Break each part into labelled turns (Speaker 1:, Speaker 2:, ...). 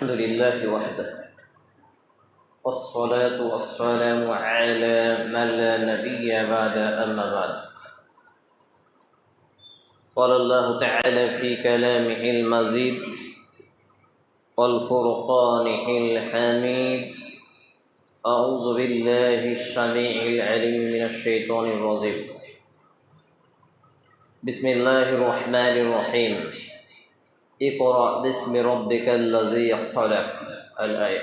Speaker 1: الحمد لله وحده. والصلاة والسلام على من لا نبي بعد أما بعد. قال الله تعالى في كلامه المزيد والفرقانه الحميد. أعوذ بالله السميع العليم من الشيطان الرجيم. بسم الله الرحمن الرحيم. اقرأ باسم ربك الذي خلق. الآية.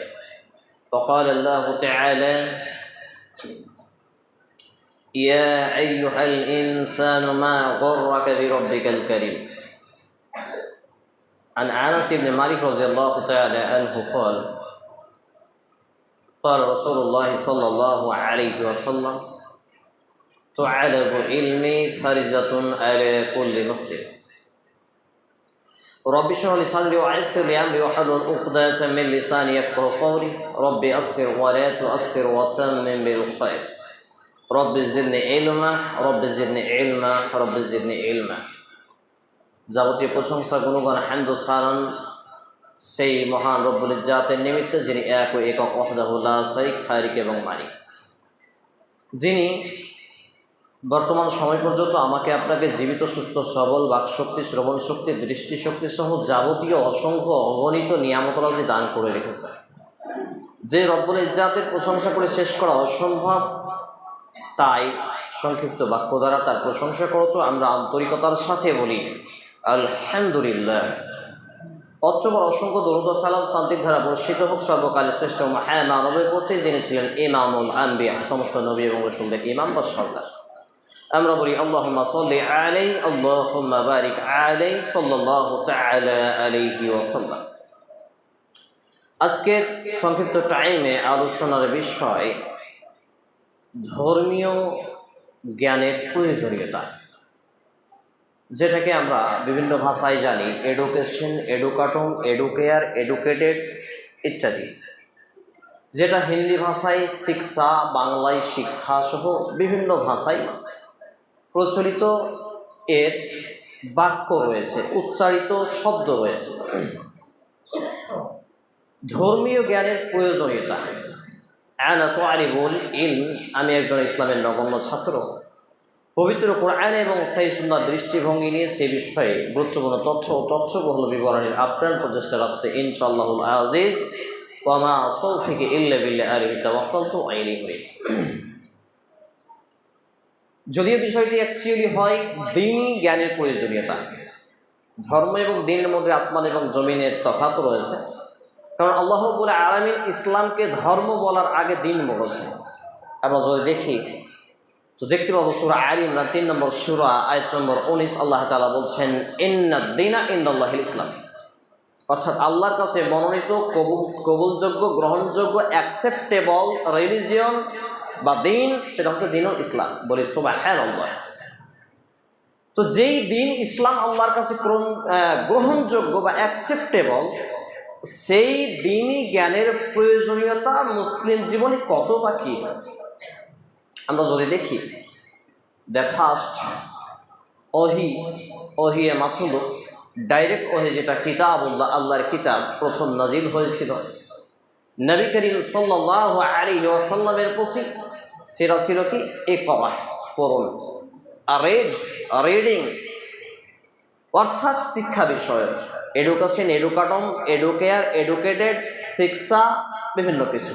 Speaker 1: وقال الله تعالى يا أيها الإنسان ما غرك بربك الكريم. عن أنس بن مالك رضي الله تعالى عنه قال قال رسول الله صلى الله عليه وسلم تعلم علمي فرزة على كل مسلم. رب اشرح لي صدري ويسر لي امري واحلل عقدة من لساني يفقه قولي رب أسر ولا تؤسر وتمم بالخير رب زدني علما رب زدني علما رب زدني علما যাবতীয় প্রশংসা গুণগান হামদ সারণ সেই মহান রব্বুল জাতের নিমিত্তে যিনি এক ও একক ওহদাহুল্লাহ শরিক খারিক এবং মালিক যিনি বর্তমান সময় পর্যন্ত আমাকে আপনাকে জীবিত, সুস্থ, সবল, বাকশক্তি শ্রবণ শক্তি দৃষ্টিশক্তি সহ যাবতীয় অসংখ্য অগণিত নিয়ামতরাজি দান করে রেখেছে যে রব্বুল ইজাতের প্রশংসা করে শেষ করা অসম্ভব, তাই সংক্ষিপ্ত বাক্য দ্বারা তার প্রশংসা করতো আমরা আন্তরিকতার সাথে বলি, আলহামদুলিল্লাহ। অচ্চবর অসংখ্য দরুদ সালাম শান্তির ধারা বর্ষিত হোক, সর্বকালের শ্রেষ্ঠ হ্যাঁ মানবের পথে যিনি ছিলেন ইমামুল আম্বিয়া সমস্ত নবী এবং রসুলদের ইমাম বা সর্দার। আমরা বলি, আল্লাহুম্মা আজকের সংক্ষিপ্ত টাইমে আলোচনার বিষয় ধর্মীয় জ্ঞানের প্রয়োজনীয়তা, যেটাকে আমরা বিভিন্ন ভাষায় জানি এডুকেশন এডুকাটম এডুকেয়ার এডুকেটেড ইত্যাদি, যেটা হিন্দি ভাষায় শিক্ষা, বাংলায় শিক্ষা সহ বিভিন্ন ভাষায় প্রচলিত এর বাক্য রয়েছে, উচ্চারিত শব্দ রয়েছে। ধর্মীয় জ্ঞানের প্রয়োজনীয়তা। আনা তো আরিবুল ইন আমি একজন ইসলামের নগণ্য ছাত্র। পবিত্র কোরআন এবং সেই সুন্দর দৃষ্টিভঙ্গি নিয়ে সে বিষয়ে গুরুত্বপূর্ণ তথ্য ও তথ্যবহুল বিবরণের আপ্রাণ প্রচেষ্টা রাখছে ইনশাআল্লাহুল আজিজ। ওয়ামা তৌফিকে ইল্লা বিল্লা আলিহি তাওয়াক্কালতু আলাইহি যদিও বিষয়টি অ্যাকচুয়ালি হয় দিন জ্ঞানের প্রয়োজনীয়তা। ধর্ম এবং দিনের মধ্যে আসমান এবং জমিনের তফাত রয়েছে। কারণ আল্লাহ বলে আলামিন ইসলামকে ধর্ম বলার আগে দিন বলেছে আমরা যদি দেখি, তো দেখতে পাবো সুরা আলী ইমরান তিন নম্বর সুরা, আয়ত নম্বর উনিশ, আল্লাহ তালা বলছেন ইন্দিনা ইন্দাল্লাহিল ইসলাম। অর্থাৎ আল্লাহর কাছে মনোনীত কবুল কবুলযোগ্য, গ্রহণযোগ্য অ্যাকসেপ্টেবল রিলিজিয়ন বা দিন, সেটা হচ্ছে দিনুল ইসলাম। বলি সোবা হ্যাঁ আল্লাহ তো যেই দিন ইসলাম আল্লাহর কাছে গ্রহণযোগ্য বা অ্যাকসেপ্টেবল সেই দিনই জ্ঞানের প্রয়োজনীয়তা মুসলিম জীবনে কত বা কী? আমরা যদি দেখি দ্য ফার্স্ট অহি অহি এ মাথুল ডাইরেক্ট ওহে যেটা কিতাব আল্লাহ আল্লাহর কিতাব, প্রথম নাজিল হয়েছিল। নবী করিম সাল্লাহ আলী ওয়াসাল্লামের প্রতি সেটা ছিল কি এ করা পড়ুন। আর রেড রিডিং অর্থাৎ শিক্ষা বিষয় এডুকেশন এডুকাটম এডুকেয়ার এডুকেটেড শিক্ষা, বিভিন্ন কিছু।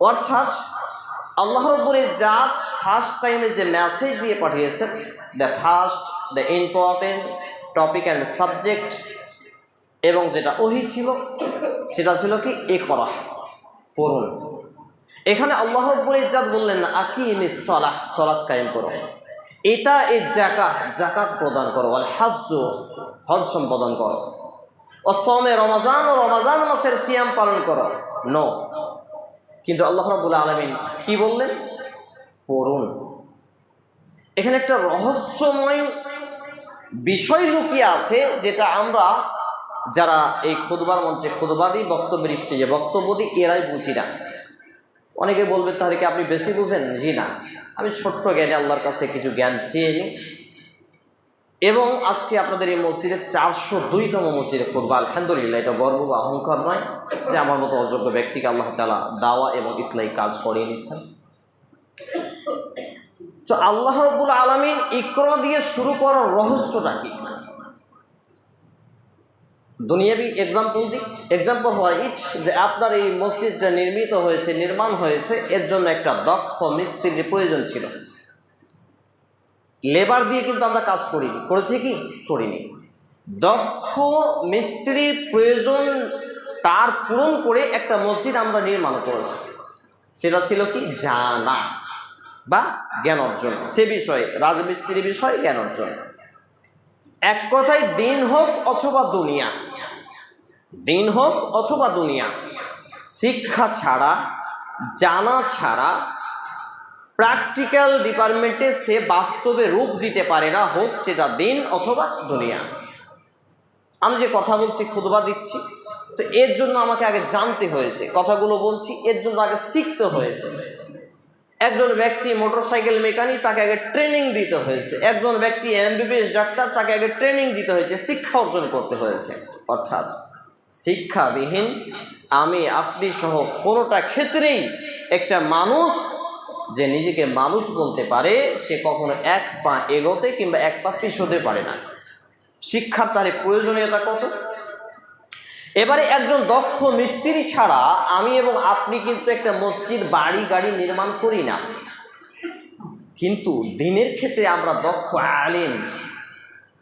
Speaker 1: অর্থাৎ আল্লাহ রব্বুরের জাজ ফার্স্ট টাইমে যে মেসেজ দিয়ে পাঠিয়েছেন the first the important topic and subject এবং যেটা ওহি ছিল, সেটা ছিল কি? এ করা। পড়ুন। এখানে আল্লাহ রব্বুল ইজাত বললেন না আকিম সলাহ সলাৎ কায়েম করো। এটা এই জাকাত জাকাত প্রদান করো আর হাজ্য হজ সম্পাদন করো। অসমে রমাজান ও রমাজান মাসের সিয়াম পালন করো। নো কিন্তু আল্লাহ রাবুল আলমিন কি বললেন? পড়ুন। এখানে একটা রহস্যময় বিষয় লুকিয়ে আছে, যেটা আমরা যারা এই খুদবার মঞ্চে খুদবা দিই বক্তব্যের স্টেজে বক্তব্য দিই, এরাই বুঝি না। অনেকে বলবে, তাহলে কি আপনি বেশি বুঝেন? জি না। আমি ছোট্ট জ্ঞানে আল্লাহর কাছে কিছু জ্ঞান চেয়ে নিই। এবং আজকে আপনাদের এই মসজিদে চারশো দুইতম মসজিদে খুদবা আলহামদুলিল্লাহ, এটা গর্ব বা অহংকার নয় যে আমার মতো অযোগ্য ব্যক্তিকে আল্লাহ তালা দাওয়া এবং ইসলাই কাজ করিয়ে নিচ্ছেন তো আল্লাহ রব্বুল আলমিন ইকর দিয়ে শুরু করার রহস্যটা কি? দুনিয়াবি এক্সাম্পল দিক এক্সাম্পল হোয়াইট যে আপনার এই মসজিদটা নির্মিত হয়েছে, নির্মাণ হয়েছে, এর জন্য একটা দক্ষ মিস্ত্রির প্রয়োজন ছিল। লেবার দিয়ে কিন্তু আমরা কাজ করিনি। করেছি কি? করিনি। দক্ষ মিস্ত্রির প্রয়োজন তার পূরণ করে একটা মসজিদ আমরা নির্মাণ করেছি। সেটা ছিল কি? জানা বা জ্ঞান অর্জন। সে বিষয়ে, রাজমিস্ত্রির বিষয়ে জ্ঞান অর্জন। এক কথায় দিন হোক অথবা দুনিয়া দিন হোক অথবা দুনিয়া, শিক্ষা ছাড়া, জানা ছাড়া প্র্যাকটিক্যাল ডিপার্টমেন্টে সে বাস্তবে রূপ দিতে পারে না, হোক সেটা দিন অথবা দুনিয়া। আমি যে কথা বলছি খুদবা দিচ্ছি, তো এর জন্য আমাকে আগে জানতে হয়েছে, কথাগুলো বলছি, এর জন্য আগে শিখতে হয়েছে। একজন ব্যক্তি মোটরসাইকেল মেকানিক, তাকে আগে ট্রেনিং দিতে হয়েছে। একজন ব্যক্তি এমবিবিএস ডাক্তার, তাকে আগে ট্রেনিং দিতে হয়েছে, শিক্ষা অর্জন করতে হয়েছে, অর্থাৎ শিক্ষাবিহীন। আমি, আপনি সহ কোনোটা ক্ষেত্রেই একটা মানুষ যে নিজেকে মানুষ বলতে পারে, সে কখনো এক পা এগোতে কিংবা এক পা পিছোতে পারে না। শিক্ষার তার প্রয়োজনীয়তা কত? এবারে একজন দক্ষ মিস্ত্রি ছাড়া আমি এবং আপনি কিন্তু একটা মসজিদ, বাড়ি, গাড়ি নির্মাণ করি না। কিন্তু দিনের ক্ষেত্রে আমরা দক্ষ আলিম,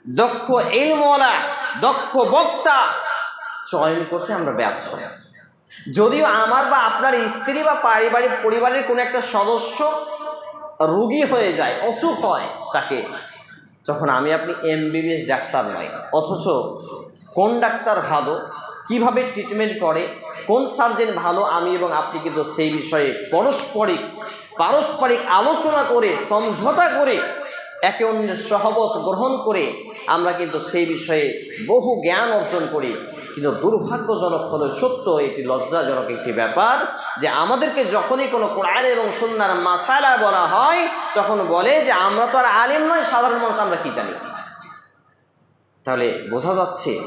Speaker 1: দক্ষ এলমলা দক্ষ বক্তা চয়ন করতে আমরা ব্যর্থ। যদিও আমার বা আপনার স্ত্রী বা পারিবারিক পরিবারের কোনো একটা সদস্য রুগী হয়ে যায়, অসুখ হয় তাকে যখন আমি আপনি এমবিবিএস ডাক্তার নয় অথচ কোন ডাক্তার ভালো, কীভাবে ট্রিটমেন্ট করে, কোন সার্জেন ভালো, আমি এবং আপনি কিন্তু সেই বিষয়ে পারস্পরিক পারস্পরিক আলোচনা করে, সমঝোতা করে, একে অন্যের সহবত গ্রহণ করে আমরা কিন্তু সেই বিষয়ে বহু জ্ঞান অর্জন করি। কিন্তু দুর্ভাগ্যজনক হলো, সত্য, এটি লজ্জাজনক একটি ব্যাপার যে আমাদেরকে যখনই কোনো কোরআন এবং সুন্নার মাসালা বলা হয়, তখন বলে যে আমরা তো আর আলিম নয়, সাধারণ মানুষ আমরা কি জানি? তাহলে বোঝা যাচ্ছে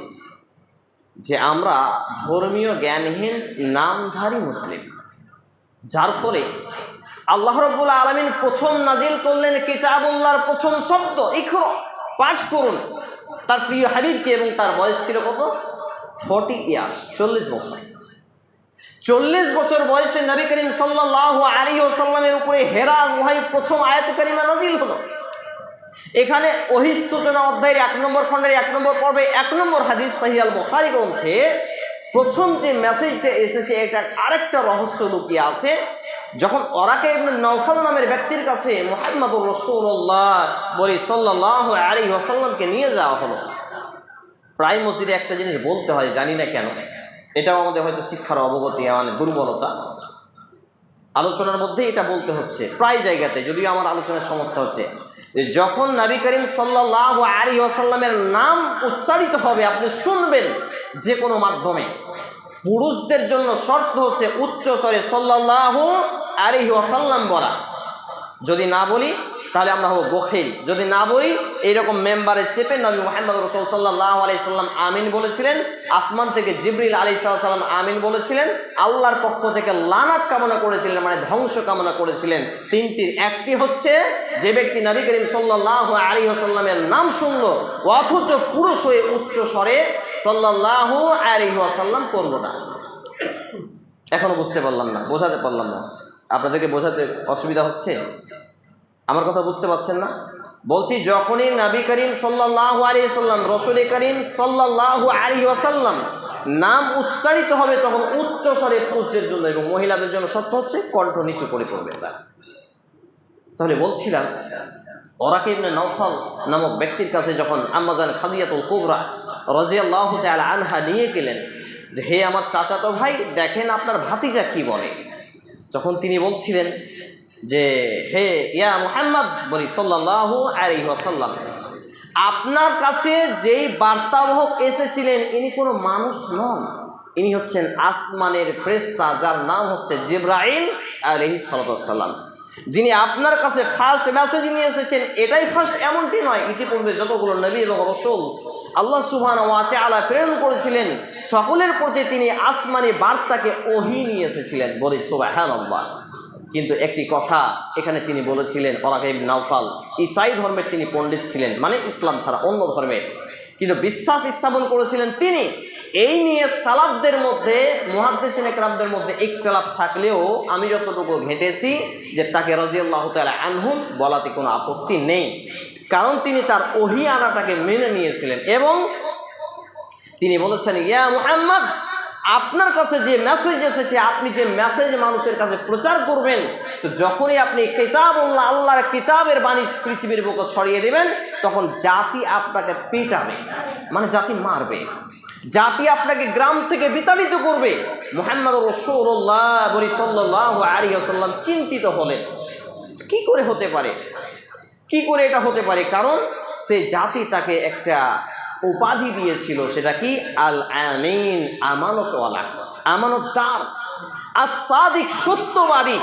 Speaker 1: যে আমরা ধর্মীয় জ্ঞানহীন নামধারী মুসলিম। যার ফলে আল্লাহ রব্বুল আলমিন প্রথম নাজিল করলেন কিতাবুল্লাহর প্রথম শব্দ ইখর পাঠ করুন। তার প্রিয় হাবিবকে এবং তার বয়স ছিল কত? ফর্টি ইয়ার্স, চল্লিশ বছর। চল্লিশ বছর বয়সে নবী করিম সাল্লাহ আলী ওসাল্লামের উপরে হেরা গুহাই প্রথম আয়াত করিমা নাজিল হলো। এখানে অহিস সূচনা অধ্যায়ের এক নম্বর খণ্ডের এক নম্বর পর্বে এক নম্বর হাদিস সাহিয়াল বখারি গ্রন্থে প্রথম যে মেসেজটা এসেছে এটা আরেকটা রহস্য লুকিয়ে আছে। যখন ওরাকে নৌফল নামের ব্যক্তির কাছে মোহাম্মদুর রসুল্লাহ বলি সাল্লাহ আলী ওসাল্লামকে নিয়ে যাওয়া হলো, প্রায় মসজিদে একটা জিনিস বলতে হয়, জানি না কেন। এটাও আমাদের হয়তো শিক্ষার অবগতি মানে দুর্বলতা। আলোচনার মধ্যে এটা বলতে হচ্ছে, প্রায় জায়গাতে, যদিও আমার আলোচনার সমস্যা হচ্ছে যে যখন নবী করিম সাল্লাহ আলী আসাল্লামের নাম উচ্চারিত হবে, আপনি শুনবেন যে কোনো মাধ্যমে। পুরুষদের জন্য শর্ত হচ্ছে উচ্চ স্বরে সাল্লাহ আলী ওয়াসাল্লাম বলা। যদি না বলি, তাহলে আমরা হব বখিল। যদি না বলি, এইরকম মেম্বারে চেপে নবী মোহাম্মদ রসুল সাল্লাহ আলি সাল্লাম আমিন বলেছিলেন, আসমান থেকে জিবরিল আলী সাল্লাম আমিন বলেছিলেন, আল্লাহর পক্ষ থেকে লানাত কামনা করেছিলেন মানে ধ্বংস কামনা করেছিলেন। তিনটির একটি হচ্ছে, যে ব্যক্তি নবী করিম সাল্লাহ আলী আসাল্লামের নাম শুনল, অথচ পুরুষ হয়ে উচ্চ স্বরে সাল্লাহ আলী আসাল্লাম করব না। এখনও বুঝতে পারলাম না, বোঝাতে পারলাম না। আপনাদেরকে বোঝাতে অসুবিধা হচ্ছে? আমার কথা বুঝতে পারছেন না? বলছি, যখনই নবী করিম সাল্লাহ আলী সাল্লাম রসুল করিম সাল্লাহ আলী ওয়াসাল্লাম নাম উচ্চারিত হবে, তখন উচ্চ স্বরে পুরুষদের জন্য এবং মহিলাদের জন্য সত্য হচ্ছে, কণ্ঠ নিচু করে পড়বে তারা। তাহলে বলছিলাম ওরাকে নৌফল নামক ব্যক্তির কাছে যখন আম্মাজান খাদিয়াতুল কুবরা রাজিয়াল্লাহ আনহা নিয়ে গেলেন, যে, হে আমার চাচাতো ভাই, দেখেন আপনার ভাতিজা কি বলে? যখন তিনি বলছিলেন যে, হে, ইয়া মুহাম্মদ, বলি সাল্লাহ আলী ওয়াসাল্লাম, আপনার কাছে যেই বার্তাবাহক এসেছিলেন, ইনি কোনো মানুষ নন। ইনি হচ্ছেন আসমানের ফ্রেস্তা যার নাম হচ্ছে জিব্রাইল আলহি সাল্লাম যিনি আপনার কাছে ফার্স্ট মেসেজ নিয়ে এসেছেন, এটাই ফার্স্ট এমনটি নয়, ইতিপূর্বে যতগুলো নবী এবং রসুল আল্লাহ সুবহান ওয়াচে আলা প্রেরণ করেছিলেন, সকলের প্রতি তিনি আসমানি বার্তাকে ওহি নিয়ে এসেছিলেন, বলি সুবাহান আল্লাহ কিন্তু একটি কথা এখানে তিনি বলেছিলেন, ওরাকাইব নাওফাল, ইসাই ধর্মের তিনি পণ্ডিত ছিলেন মানে ইসলাম ছাড়া অন্য ধর্মের। কিন্তু বিশ্বাস স্থাপন করেছিলেন তিনি। এই নিয়ে সালাফদের মধ্যে মহাদ্দেশিন একরামদের মধ্যে ইকতলাফ থাকলেও আমি যতটুকু ঘেঁটেছি যে তাকে রাজিয়াল্লাহ তালা আনহুম বলাতে কোনো আপত্তি নেই। কারণ তিনি তার ওহি আনাটাকে মেনে নিয়েছিলেন এবং তিনি বলেছেন, ইয়া মুহাম্মদ আপনার কাছে যে মেসেজ এসেছে, আপনি যে মেসেজ মানুষের কাছে প্রচার করবেন, তো যখনই আপনি কিতাব আল্লাহ আল্লাহর কিতাবের বাণী পৃথিবীর বুকে ছড়িয়ে দেবেন, তখন জাতি আপনাকে পেটাবে মানে জাতি মারবে। জাতি আপনাকে গ্রাম থেকে বিতাড়িত করবে। মোহাম্মদ রসৌল্লাহ বলি সাল্লাহ আলী আসাল্লাম চিন্তিত হলেন, কি করে হতে পারে? কি করে এটা হতে পারে? কারণ সে জাতি তাকে একটা উপাধি দিয়েছিল সেটা কি? আল আমিন আমানতওয়ালা। আমানতদার। আর সাদিক সত্যবাদী।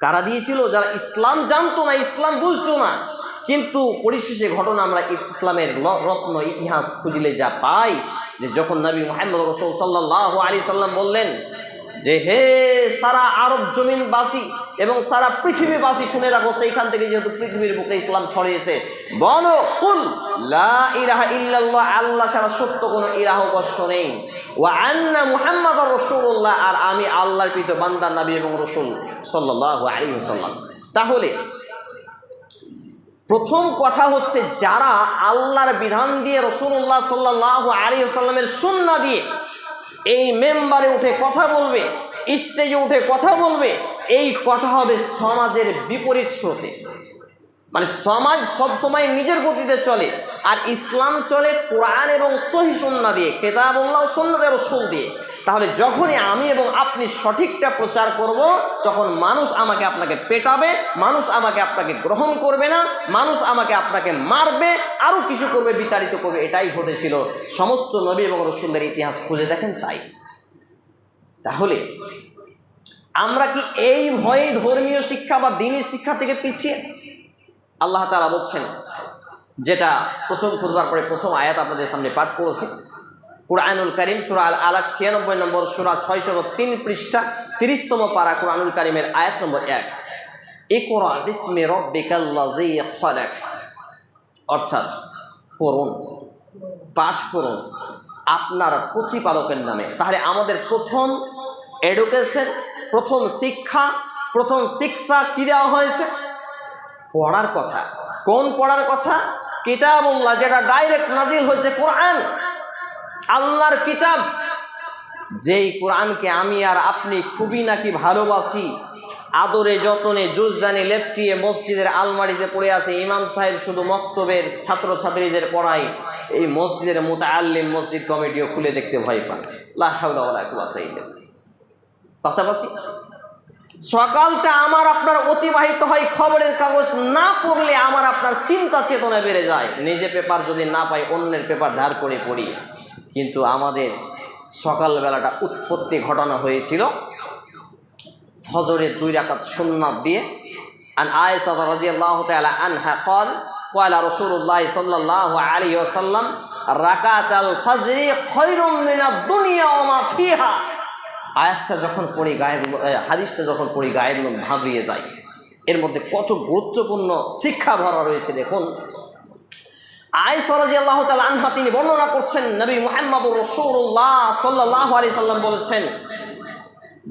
Speaker 1: কারা দিয়েছিল? যারা ইসলাম জানতো না, ইসলাম বুঝতো না। কিন্তু পরিশেষে ঘটনা আমরা ইসলামের রত্ন, ইতিহাস খুঁজলে যা পাই, যে যখন নবী মোহাম্মদ রসুল সাল্লাহ আলী সাল্লাম বললেন যে, হে সারা আরব জমিনবাসী এবং সারা পৃথিবীবাসী শুনে রাখো, সেইখান থেকে যেহেতু পৃথিবীর বুকে ইসলাম ছড়িয়েছে। বলো, কুল, লা ইলাহা ইল্লাল্লাহ, আল্লাহ ছাড়া সত্য কোনো ইলাহ উপাস্য নেই। ওয়া আন্না মুহাম্মদ রসুল্লাহ আর আমি আল্লাহর প্রীত বান্দা, নবী এবং রসুল সাল্লাহ আলী সাল্লাম তাহলে, প্রথম কথা হচ্ছে যারা আল্লাহর বিধান দিয়ে রসুল্লাহ সাল্লাহ আলী সাল্লামের সুন্না দিয়ে এই মেম্বারে উঠে কথা বলবে, স্টেজে উঠে কথা বলবে এই কথা হবে সমাজের বিপরীত স্রোতে। মানে সমাজ সবসময় নিজের গতিতে চলে, আর ইসলাম চলে কোরআন এবং সহি সন্না দিয়ে, কেতাবুল্লাহ সন্ন্যাদের রসুল দিয়ে। তাহলে যখনই আমি এবং আপনি সঠিকটা প্রচার করব, তখন মানুষ আমাকে আপনাকে পেটাবে, মানুষ আমাকে আপনাকে গ্রহণ করবে না, মানুষ আমাকে আপনাকে মারবে আরও কিছু করবে, বিতাড়িত করবে, এটাই ঘটেছিল। সমস্ত নবী এবং রসুলদের ইতিহাস খুঁজে দেখেন তাই। তাহলে আমরা কি এই ভয়ে ধর্মীয় শিক্ষা বা দিনী শিক্ষা থেকে পিছিয়ে? আল্লাহ তালা বলছেন, যেটা প্রথম খুদবার পরে প্রথম আয়াত আপনাদের সামনে পাঠ করেছি। কোরআনুল করিম সুরা আল আলাক ছিয়ানব্বই নম্বর সুরা ছয়শো তিন পৃষ্ঠা, তিরিশতম পারা কোরআনুল করিমের আয়াত নম্বর এক। অর্থাৎ পড়ুন, পাঠ করুন আপনার প্রতিপালকের নামে। তাহলে আমাদের প্রথম এডুকেশন প্রথম শিক্ষা প্রথম শিক্ষা কি দেওয়া হয়েছে? পড়ার কথা। কোন পড়ার কথা? কিতাবুল্লাহ, যেটা ডাইরেক্ট নাজিল হচ্ছে কোরআন। আল্লাহর কিতাব। যেই কোরআনকে আমি আর আপনি খুবই নাকি ভালোবাসি, আদরে যতনে জুজ জানি লেপটিয়ে মসজিদের আলমারিতে পড়ে আছে, ইমাম সাহেব শুধু মক্তবের ছাত্রছাত্রীদের পড়ায়, এই মসজিদের মোতাআল্লিম মসজিদ কমিটিও খুলে দেখতে ভয় পান। লা হাওলা ওয়ালা কুওয়াতা ইল্লা বিল্লাহ। পাশাপাশি সকালটা আমার আপনার অতিবাহিত হয় খবরের কাগজ না পড়লে আমার আপনার চিন্তা চেতনা বেড়ে যায় নিজে পেপার যদি না পাই অন্যের পেপার ধার করে পড়ি কিন্তু আমাদের সকালবেলাটা উৎপত্তি ঘটানো হয়েছিল ফজরের দুই রাকাত সুন্নাত দিয়ে আন আয়েশা রাদিয়াল্লাহু তাআলা আনহা قال قال رسول الله صلى الله عليه وسلم রাকাত আল ফজরি খায়রুম মিনাদ দুনিয়া ওয়া মা ফিহা আয়াতটা যখন পড়ি গায়ের হাদিসটা যখন পড়ি গায়ের লোম ভাবিয়ে যায়, এর মধ্যে কত গুরুত্বপূর্ণ শিক্ষা ভরা রয়েছে দেখুন। আয় সরাজি আল্লাহ তালা আনহা তিনি বর্ণনা করছেন, নবী মুহাম্মদ রসুল্লাহ সাল্লাহ আলি সাল্লাম বলেছেন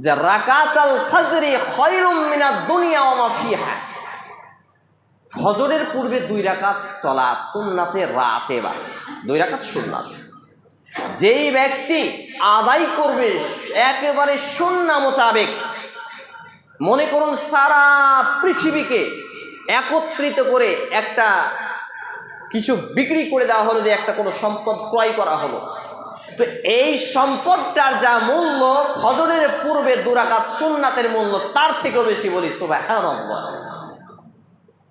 Speaker 1: যে রাকাত আল ফজরি খয়রুম মিনা দুনিয়া ওমা ফিহা। ফজরের পূর্বে দুই রাকাত সলাৎ সুন্নাতে রাতে বা দুই রাকাত সুন্নাত। যেই ব্যক্তি আদায় করবে, একেবারে সুন্না মোতাবেক, মনে করুন সারা পৃথিবীকে একত্রিত করে একটা কিছু বিক্রি করে দেওয়া হলো যে একটা কোনো সম্পদ ক্রয় করা হলো। তো এই সম্পদটার যা মূল্য ফজরের পূর্বে দুরাকাত সুন্নাতের মূল্য, তার থেকেও বেশি বলি, সুবহানাল্লাহ।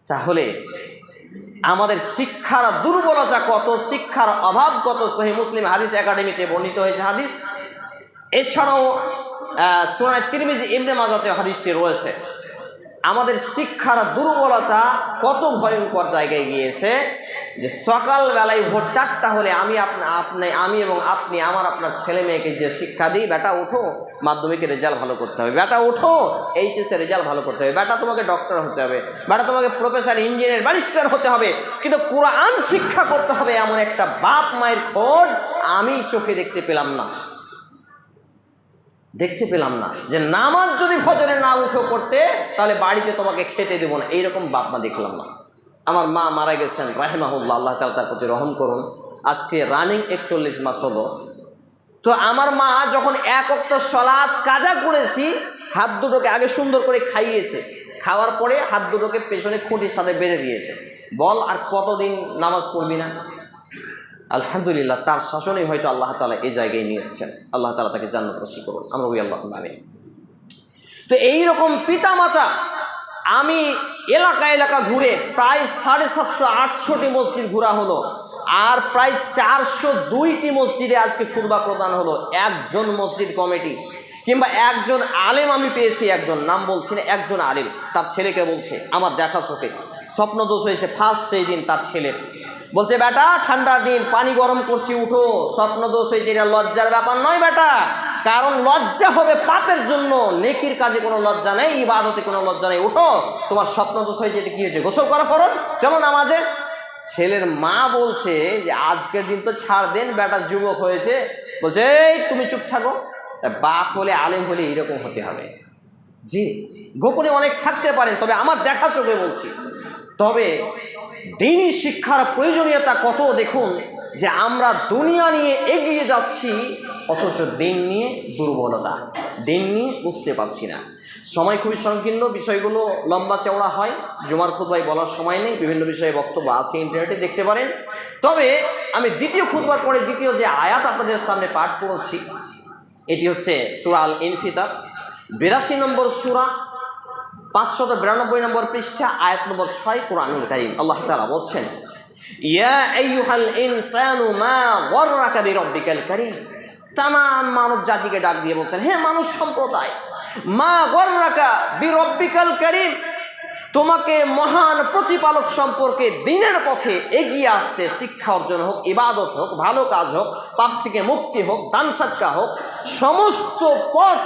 Speaker 1: তাহলে আমাদের শিক্ষার দুর্বলতা কত, শিক্ষার অভাব কত, সহি মুসলিম হাদিস একাডেমিতে বর্ণিত হয়েছে হাদিস। এছাড়াও সোনায় তিরমিজ ইমনে মাজাতে হাদিসটি রয়েছে। আমাদের শিক্ষার দুর্বলতা কত ভয়ঙ্কর জায়গায় গিয়েছে যে সকালবেলায় ভোর চারটা হলে আমি আপনা আমি এবং আপনি, আমার আপনার ছেলে মেয়েকে যে শিক্ষা দিই, বেটা ওঠো মাধ্যমিকের রেজাল্ট ভালো করতে হবে। বেটা ওঠো এইচএসের রেজাল্ট ভালো করতে হবে। বেটা, তোমাকে ডক্টর হতে হবে। বেটা, তোমাকে প্রফেসর, ইঞ্জিনিয়ার, ব্যারিস্টার হতে হবে। কিন্তু কোরআন শিক্ষা করতে হবে এমন একটা বাপ মায়ের খোঁজ আমি চোখে দেখতে পেলাম না। দেখতে পেলাম না যে নামাজ যদি ফজরে না উঠো করতে, তাহলে বাড়িতে তোমাকে খেতে দেবো না। এইরকম বাপ মা দেখলাম না। আমার মা মারা গেছেন, রাহেমাহুল্লাহ, আল্লাহ তালা তার প্রতি রহম করুন। আজকে রানিং একচল্লিশ মাস হলো। তো আমার মা যখন এক অক্ত সলাজ কাজা করেছি, হাত দুটোকে আগে সুন্দর করে খাইয়েছে। খাওয়ার পরে হাত দুটোকে পেছনে খুঁটির সাথে বেড়ে দিয়েছে। বল আর কতদিন নামাজ পড়বি না? আলহামদুলিল্লাহ, তার শাসনেই হয়তো আল্লাহ তালা এই জায়গায় নিয়ে এসছেন। আল্লাহ তালা তাকে জান্নাত করুন আমরা ওই আল্লাহ আমিন তো এইরকম পিতা মাতা আমি এলাকা এলাকা ঘুরে প্রায় সাড়ে সাতশো, আটশোটি মসজিদ ঘোরা হলো। আর প্রায় চারশো দুইটি মসজিদে আজকে খুদবা প্রদান হলো। একজন মসজিদ কমিটি কিংবা একজন আলেম আমি পেয়েছি একজন। নাম বলছি না, একজন আলেম। তার ছেলেকে বলছে, আমার দেখা চোখে। স্বপ্ন দোষ হয়েছে ফার্স্ট সেই দিন তার ছেলের। বলছে, বেটা, ঠান্ডার দিন, পানি গরম করছি, উঠো। স্বপ্ন দোষ হয়েছে, এটা লজ্জার ব্যাপার নয়, বেটা। কারণ লজ্জা হবে পাপের জন্য। নেকির কাজে কোনো লজ্জা নেই, ইবাদতে কোনো লজ্জা নেই। উঠো, তোমার স্বপ্ন দোষ হয়েছে, এটা কি হয়েছে? গোসল করা ফরজ? চলো নামাজে। ছেলের মা বলছে যে, আজকের দিন তো ছাড় দেন, বেটা যুবক হয়েছে। বলছে, এই, তুমি চুপ থাকো। বাপ হলে, আলেম হলে এরকম হতে হবে। জি, গোপনে অনেক থাকতে পারেন, তবে আমার দেখা চোখে বলছি। তবে দিনই শিক্ষার প্রয়োজনীয়তা কত দেখুন যে আমরা দুনিয়া নিয়ে এগিয়ে যাচ্ছি, অথচ দিন নিয়ে দুর্বলতা, দিন নিয়ে বুঝতে পারছি না। সময় খুবই সংকীর্ণ, বিষয়গুলো লম্বা চেওড়া হয়। জুমার খুদ্ায় বলার সময় নেই, বিভিন্ন বিষয়ে বক্তব্য আছে ইন্টারনেটে, দেখতে পারেন। তবে আমি দ্বিতীয় খুদবার পরে দ্বিতীয় যে আয়াত আপনাদের সামনে পাঠ করেছি, এটি হচ্ছে সুরা আল ইনফিতার বিরাশি নম্বর সুরা পাঁচশত বিরানব্বই নম্বর পৃষ্ঠা, আয়াত নম্বর ছয়, কোরআনুল কারিম। আল্লাহ তালা বলছেন, ইয়া আইয়ুহাল ইনসানু মা গররাকা বিরব্বিকাল কারীম। তাম মানব জাতিকে ডাক দিয়ে বলছেন, হে মানুষ সম্প্রদায়, মা গররাকা বিরব্বিকাল কারীম, তোমাকে মহান প্রতিপালক সম্পর্কে দিনের পথে এগিয়ে আসতে শিক্ষা অর্জন হোক, ইবাদত হোক, ভালো কাজ হোক, পাপ থেকে মুক্তি হোক, দান সাক্কা হোক, সমস্ত পথ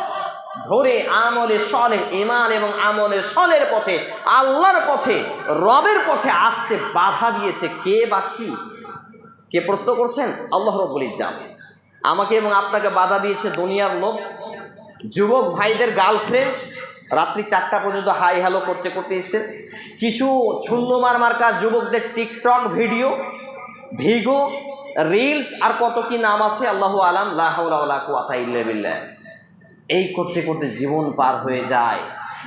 Speaker 1: ধরে আমলে সলে ইমান এবং আমলে সলের পথে, আল্লাহর পথে, রবের পথে আসতে বাধা দিয়েছে কে বা কি? কে প্রশ্ন করছেন? আল্লাহ রব্বুল ইজ্জাত। আমাকে এবং আপনাকে বাধা দিয়েছে দুনিয়ার লোক, যুবক ভাইদের গার্লফ্রেন্ড রাত্রি চারটা পর্যন্ত হাই হ্যালো করতে করতে শেষ কিছু ছুন্নমার মার্কা যুবকদের টিকটক ভিডিও, ভিগো রিলস আর কত কি নাম আছে? আল্লাহ আলাম লাহাউলা কুয়াথা ইল্লা এই করতে করতে জীবন পার হয়ে যায়।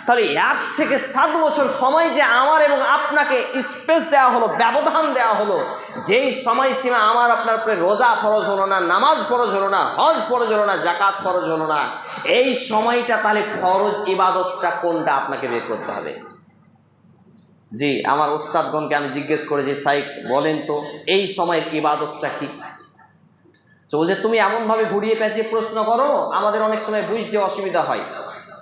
Speaker 1: তাহলে এক থেকে সাত বছর সময় যে আমার এবং আপনাকে স্পেস দেওয়া হলো, ব্যবধান দেওয়া হলো, যেই সময়সীমা আমার আপনার উপরে রোজা ফরজ হলো না, নামাজ ফরজ হলো না, হজ ফরজ হলো না, জাকাত ফরজ হলো না, এই সময়টা তাহলে ফরজ ইবাদতটা কোনটা আপনাকে বের করতে হবে? জি, আমার ওস্তাদগণকে আমি জিজ্ঞেস করেছি, সাইক বলেন তো, এই সময়ের ইবাদতটা কী? তো বলছে, তুমি এমনভাবে ঘুরিয়ে পেঁচিয়ে প্রশ্ন করো, আমাদের অনেক সময় বুঝতে অসুবিধা হয়।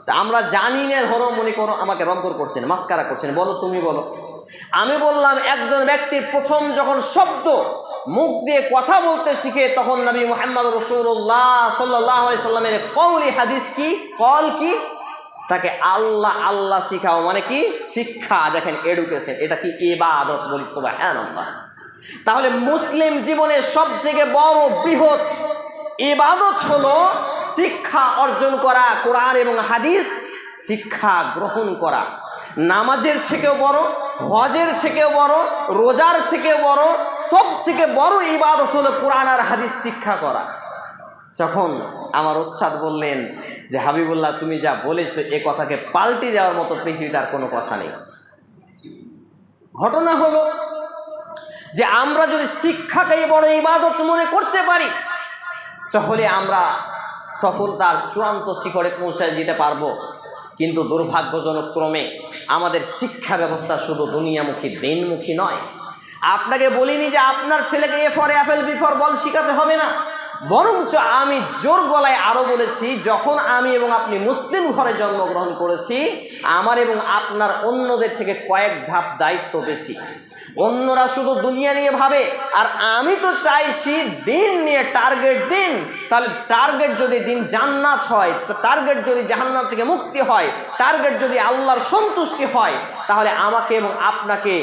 Speaker 1: তা আমরা জানি না, ধরো, মনে করো, আমাকে রগ্গর করছেন, মাস্কারা করছেন, বলো, তুমি বলো। আমি বললাম, একজন ব্যক্তির প্রথম যখন শব্দ, মুখ দিয়ে কথা বলতে শিখে, তখন নবী মোহাম্মদ রসুল্লাহ সাল্লাহ সাল্লামের কৌলি হাদিস কি? কল কি? তাকে আল্লাহ আল্লাহ শিখাও মানে কি? শিক্ষা, দেখেন, এডুকেশন, এটা কি এবাদত বলি সবাই হ্যাঁ তাহলে মুসলিম জীবনের সব থেকে বড় বৃহৎ ইবাদত হলো শিক্ষা অর্জন করা, কোরআন এবং হাদিস শিক্ষা গ্রহণ করা। নামাজের থেকেও বড়, হজের থেকেও বড়, রোজার থেকেও বড় সব থেকে বড় ইবাদত হলো কোরআন আর হাদিস শিক্ষা করা। যখন আমার ওস্তাদ বললেন যে, হাবিবুল্লাহ, তুমি যা বলেছ, এ কথাকে পাল্টে দেওয়ার মতো পৃথিবীতে আর কোনো কথা নেই। ঘটনা হলো যে আমরা যদি শিক্ষাকে বড় ইবাদত মনে করতে পারি, তাহলে আমরা সফলতার চূড়ান্ত শিখরে পৌঁছায় যেতে পারব। কিন্তু দুর্ভাগ্যজনক ক্রমে আমাদের শিক্ষা ব্যবস্থা শুধু দুনিয়ামুখী, দিনমুখী নয়। আপনাকে বলিনি যে আপনার ছেলেকে A for apple B for ball শিখাতে হবে না? বরঞ্চ আমি জোর গলায় আরও বলেছি, যখন আমি এবং আপনি মুসলিম ঘরে জন্মগ্রহণ করেছি, আমার এবং আপনার অন্যদের থেকে কয়েক ধাপ দায়িত্ব বেশি। অন্যরা শুধু দুনিয়া নিয়ে ভাবে, আর আমি তো চাইছি দিন নিয়ে টার্গেট দিন। তাহলে টার্গেট যদি দিন জান্নাত হয় টার্গেট যদি জাহান্নাম থেকে মুক্তি হয় টার্গেট যদি আল্লাহর সন্তুষ্টি হয়, তাহলে আমাকে এবং আপনাকে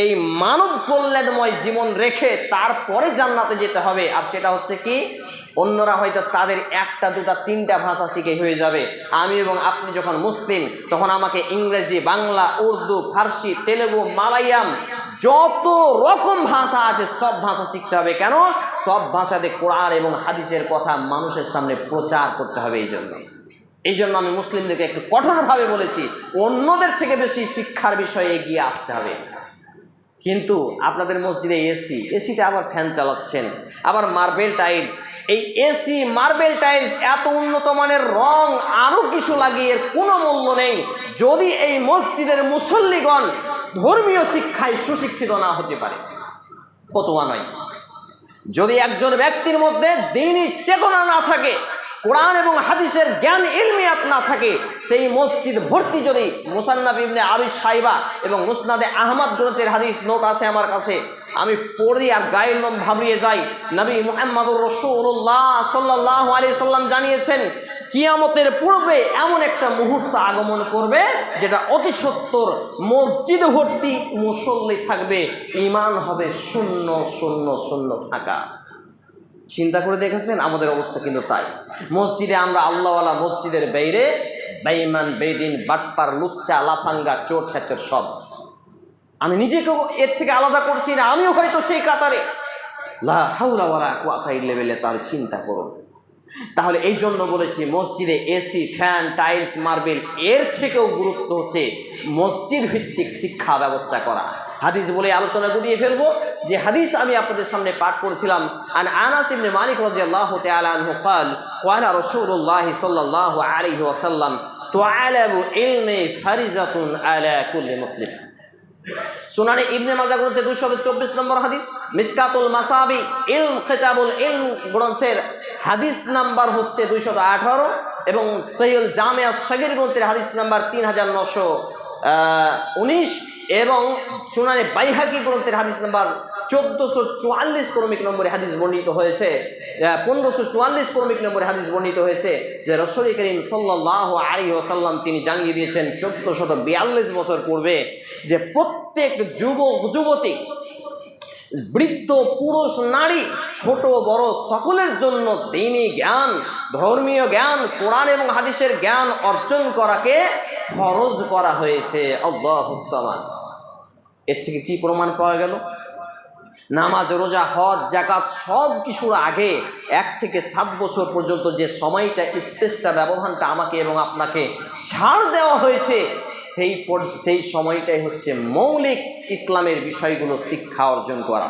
Speaker 1: এই মানব কল্যাণময় জীবন রেখে তারপরে জান্নাতে যেতে হবে। আর সেটা হচ্ছে কি, অন্যরা হয়তো তাদের একটা, দুটা, তিনটা ভাষা শিখে হয়ে যাবে। আমি এবং আপনি যখন মুসলিম, তখন আমাকে ইংরেজি, বাংলা, উর্দু, ফার্সি, তেলেগু মালায়াম যত রকম ভাষা আছে, সব ভাষা শিখতে হবে। কেন? সব ভাষাতে কোরআন এবং হাদিসের কথা মানুষের সামনে প্রচার করতে হবে এই জন্য। এই জন্য আমি মুসলিমদেরকে একটু কঠোরভাবে বলেছি, অন্যদের থেকে বেশি শিক্ষার বিষয়ে এগিয়ে আসতে হবে। কিন্তু আপনাদের মসজিদে এসি, এসিতে আবার ফ্যান চালাচ্ছেন, আবার মার্বেল টাইলস। এই এসি, মার্বেল টাইলস এত উন্নত মানের রং আরও কিছু লাগিয়ে কোনো মূল্য নেই। যদি এই মসজিদের মুসল্লিগণ ধর্মীয় শিক্ষায় সুশিক্ষিত না হতে পারে। ফতোয়া নয়। যদি একজন ব্যক্তির মধ্যে দিনই চেতনা না থাকে, কোরআন এবং হাদিসের জ্ঞান, ইলমিয়াত না থাকে, সেই মসজিদ ভর্তি যদি মুসান্নাব ইবনে আবি সাইবা এবং মুসনাদে আহমদ গ্রন্থের হাদিস নোট আছে আমার কাছে, আমি পড়ি আর গায়ের লোম ভাবড়িয়ে যাই। নবী মুহাম্মদুর রসুল্লাহ সাল্লাহ আলি সাল্লাম জানিয়েছেন কিয়ামতের পূর্বে এমন একটা মুহূর্ত আগমন করবে, যেটা অতি সত্তর মসজিদ ভর্তি মুসল্লি থাকবে, ইমান হবে শূন্য শূন্য শূন্য থাকা। চিন্তা করে দেখেছেন? আমাদের অবস্থা কিন্তু তাই। মসজিদে আমরা আল্লাহওয়ালা মসজিদের বাইরে বেইমান বেদিন বাটপার, লুচ্চা, লাফাঙ্গা, চোর, ছাচর সব। আমি নিজেকে এর থেকে আলাদা করছি না, আমিও হয়তো সেই কাতারে। লা কুয়াচাই লেভেলে তার চিন্তা করুন। তাহলে এই জন্য বলেছি মসজিদে এসি ফ্যান টাইলস মার্বেল এর থেকেও গুরুত্ব হচ্ছে মসজিদ ভিত্তিক শিক্ষা ব্যবস্থা করা হাদিস বলে আলোচনা গুটিয়ে ফেলবো যে হাদিস আমি আপনাদের সামনে পাঠ করেছিলাম আন আনাস ইবনে মালিক রাদিয়াল্লাহু তাআলা আনহু قال قال رسول الله صلى الله عليه وسلم تعلم علم فريضة على كل مسلم সুনানে ইবনে মাজা গ্রন্থে দুইশো চব্বিশ নম্বর হাদিস মিসকাতুল মাসাবি ইলম খেতাবুল ইলম গ্রন্থের হাদিস নাম্বার হচ্ছে দুইশত আঠারো এবং সৈয়ল জামিয়া সগির গ্রন্থের হাদিস নাম্বার তিন হাজার নশো উনিশ এবং সুনানে বাইহাকি গ্রন্থের হাদিস নাম্বার চোদ্দোশো চুয়াল্লিশ ক্রমিক নম্বরে হাদিস বর্ণিত হয়েছে। পনেরোশো চুয়াল্লিশ ক্রমিক নম্বরে হাদিস বর্ণিত হয়েছে যে রসুল করিম সাল্লাহ আলী ওসাল্লাম তিনি জানিয়ে দিয়েছেন, চোদ্দোশত বিয়াল্লিশ বছর পূর্বে যে প্রত্যেক যুবক, যুবতী বৃদ্ধ পুরুষ নারী, ছোট বড় সকলের জন্য দিনই জ্ঞান, ধর্মীয় জ্ঞান, কোরআন এবং হাদিসের জ্ঞান অর্জন করাকে ফরজ করা হয়েছে। অব্বাহুসমাজ এর থেকে কি প্রমাণ পাওয়া গেল? নামাজ, রোজা, হজ জাকাত সব কিছুর আগে এক থেকে সাত বছর পর্যন্ত যে সময়টা, স্পেসটা, ব্যবধানটা আমাকে এবং আপনাকে ছাড় দেওয়া হয়েছে সেই সেই সময়টাই হচ্ছে মৌলিক ইসলামের বিষয়গুলো শিক্ষা অর্জন করা।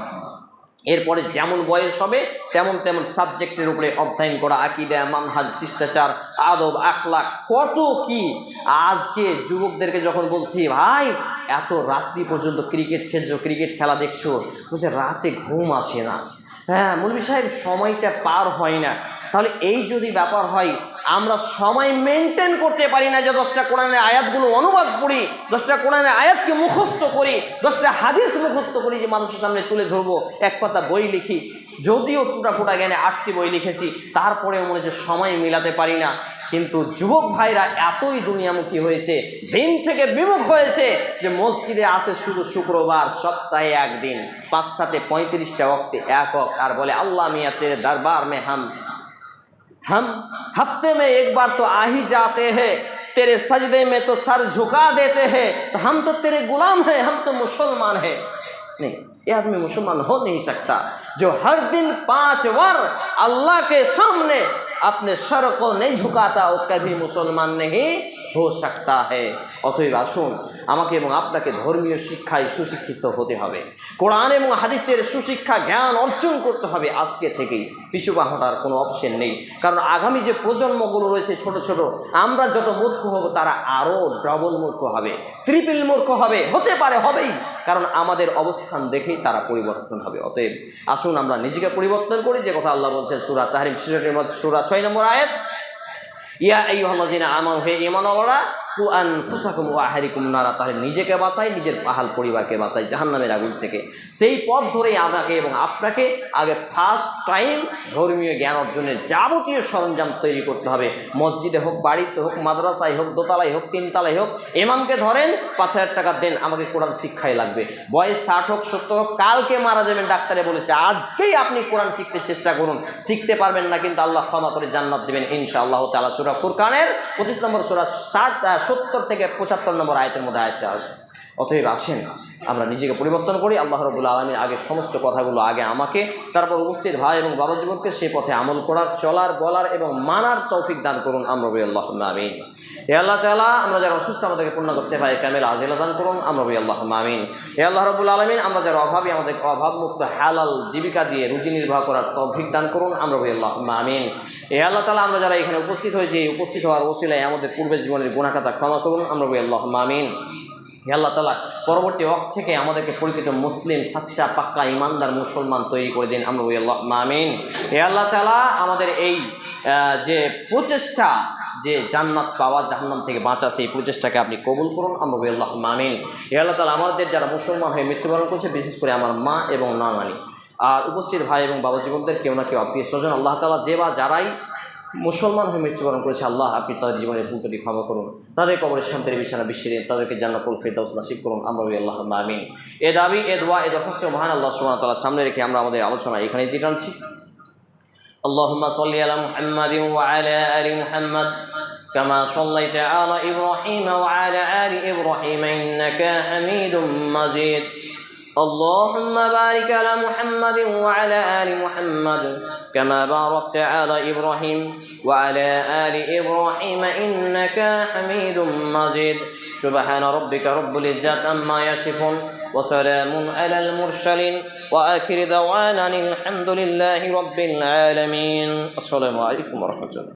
Speaker 1: এরপরে যেমন বয়স হবে, তেমন তেমন সাবজেক্টের উপরে অধ্যয়ন করা, আকিদা, মানহাজ, শিষ্টাচার, আদব, আখলাক, কত কি। আজকে যুবকদেরকে যখন বলছি, ভাই, এত রাত্রি পর্যন্ত ক্রিকেট খেলছো, ক্রিকেট খেলা দেখছ? বলছে, রাতে ঘুম আসে না। হ্যাঁ মুলবি সাহেব, সময়টা পার হয় না। তাহলে এই যদি ব্যাপার হয় আমরা সময় মেনটেন করতে পারি না যে দশটা কোরআনের আয়াতগুলো অনুবাদ করি, দশটা কোরআনের আয়াতকে মুখস্থ করি, দশটা হাদিস মুখস্থ করি যে মানুষের সামনে তুলে ধরবো। এক পাতা বই লিখি, যদিও টুটা ফুটা জ্ঞানে আটটি বই লিখেছি, তারপরেও মনে হচ্ছে সময় মিলাতে পারি না। কিন্তু যুবক ভাইরা এতই দুনিয়ামুখী হয়েছে, দিন থেকে বিমুখ হয়েছে যে মসজিদে আসে শুধু শুক্রবার, সপ্তাহে একদিন, পাঁচ সাথে পঁয়ত্রিশটা অক্টে এক অক্ট আর বলে, আল্লাহ মিয়া তেরে দরবার মে হাম हम हफ़्ते में एक बार तो आ ही जाते हैं, तेरे सजदे में तो सर झुका देते हैं तो हम तो तेरे गुलाम हैं, हम तो मुसलमान हैं। नहीं, ये आदमी मुसलमान हो नहीं सकता। जो हर दिन पाँच बार अल्लाह के सामने अपने सर को नहीं झुकाता, वो कभी मुसलमान नहीं। হো। সাকতা হ্যায় অতএব আসুন, আমাকে এবং আপনাকে ধর্মীয় শিক্ষায় সুশিক্ষিত হতে হবে। কোরআন এবং হাদিসের সুশিক্ষা, জ্ঞান অর্জন করতে হবে আজকে থেকেই। পিছু হটার কোনো অপশন নেই। কারণ আগামী যে প্রজন্মগুলো রয়েছে ছোট ছোট, আমরা যত মূর্খ হব, তারা আরও ডবল মূর্খ হবে। ত্রিপিল মূর্খ হবে। হতে পারে, হবেই। কারণ আমাদের অবস্থান দেখেই তারা পরিবর্তন হবে। অতএব আসুন, আমরা নিজেকে পরিবর্তন করি। যে কথা আল্লাহ বলছেন, সুরা তাহারিম শিশুটির সুরা ছয় নম্বর আয়াত ইয়া এই হল্লাজিনা আমার হে কুয়ান ফুসাকুম ও নারা, তাহলে নিজেকে বাঁচাই, নিজের পাহাল পরিবারকে বাঁচাই, জাহান্নামের আগুন থেকে। সেই পথ ধরেই আমাকে এবং আপনাকে আগে ফার্স্ট টাইম ধর্মীয় জ্ঞান অর্জনের যাবতীয় সরঞ্জাম তৈরি করতে হবে। মসজিদে হোক, বাড়িতে হোক, মাদ্রাসায় হোক, দোতলায় হোক, তিনতলায় হোক এমামকে ধরেন, পাঁচ হাজার টাকা দেন, আমাকে কোরআন শিক্ষায় লাগবে। বয়স ষাট হোক, সত্তর হোক, কালকে মারা যাবেন, ডাক্তারে বলেছে, আজকেই আপনি কোরআন শিখতে চেষ্টা করুন। শিখতে পারবেন না, কিন্তু আল্লাহ ক্ষমা করে জান্নাত দেবেন ইনশা আল্লাহ তালা সুরা ফুরকানের পঁচিশ নম্বর সুরা ষাট সত্তর থেকে পঁচাত্তর নম্বর আয়তের মধ্যে আয়টা আছে। অতএব আসেন, আমরা নিজেকে পরিবর্তন করি, আল্লাহ রবুল্লা আলমীর আগে সমস্ত কথাগুলো আগে আমাকে, তারপর উপস্থিত ভাই এবং বাবা জীবনকে সে পথে আমল করার, চলার, বলার এবং মানার তৌফিক দান করুন আমরা আল্লাহ আমিন। হে আল্লাহ তালা আমরা যারা অসুস্থ, আমাদেরকে পূর্ণাঙ্গ সেফাই ক্যামেল আজিলা দান করুন। আমরা আল্লাহ আমিন। হে আল্লাহ রবুল আলমিন, আমরা যারা অভাবী আমাদের অভাবমুক্ত, হালাল জীবিকা দিয়ে রুজি নির্বাহ করার তৌফিক দান করুন। আমরা আল্লাহ আমিন। হে আল্লাহ তালা আমরা যারা এখানে উপস্থিত হয়েছি, এই উপস্থিত হওয়ার ওসিলায় আমাদের পূর্বের জীবনের গুণাকাতা ক্ষমা করুন। আমরা আল্লাহ আমিন। হে আল্লাহ তালা পরবর্তী ওয়াক্ত থেকে আমাদেরকে পরিচিত মুসলিম, সাচ্চা, পাক্কা, ইমানদার মুসলমান তৈরি করে দিন। আমরা আল্লাহ মামিন হে আল্লাহ তালা আমাদের এই যে প্রচেষ্টা যে জান্নাত পাওয়া জাহান্নাম থেকে বাঁচা সেই প্রচেষ্টাকে আপনি কবুল করুন আমরা ওই আল্লাহ মামিন হে আল্লাহ তালা আমাদের যারা মুসলমান হয়ে মৃত্যুবরণ করছে বিশেষ করে আমার মা এবং নানানি আর উপস্থিত ভাই এবং বাবা জীবনদের কেউ না কেউ আত্মীয় স্বজন আল্লাহ তালা যে বা যারাই মুসলমান হয়ে মৃত্যুবরণ করেছে আল্লাহ আপনি তাদের জীবনের ভুল ত্রুটি ক্ষমা করুন তাদের কবরের শান্তির বিছানা বিশ্বে দিন তাদেরকে জান্নাতুল ফেরদাউস নাসিব করুন আমরা ওই আল্লাহ আমিন এ দাবি এ দোয়া এ দরখাস্ত মহান আল্লাহ সুবহানাহু ওয়া তাআলার সামনে রেখে আমরা আমাদের আলোচনা এখানেই দিয়ে টানছি اللهم صل على محمد وعلى آل محمد كما صليت على إبراهيم وعلى آل إبراهيم إنك حميد مجيد. اللهم بارك على محمد وعلى آل محمد كما باركت على إبراهيم وعلى آل إبراهيم إنك حميد مجيد. سبحان ربك رب العزة عما يصفون وسلام على المرسلين وآخر دعوانا الحمد لله رب العالمين. السلام عليكم ورحمة الله.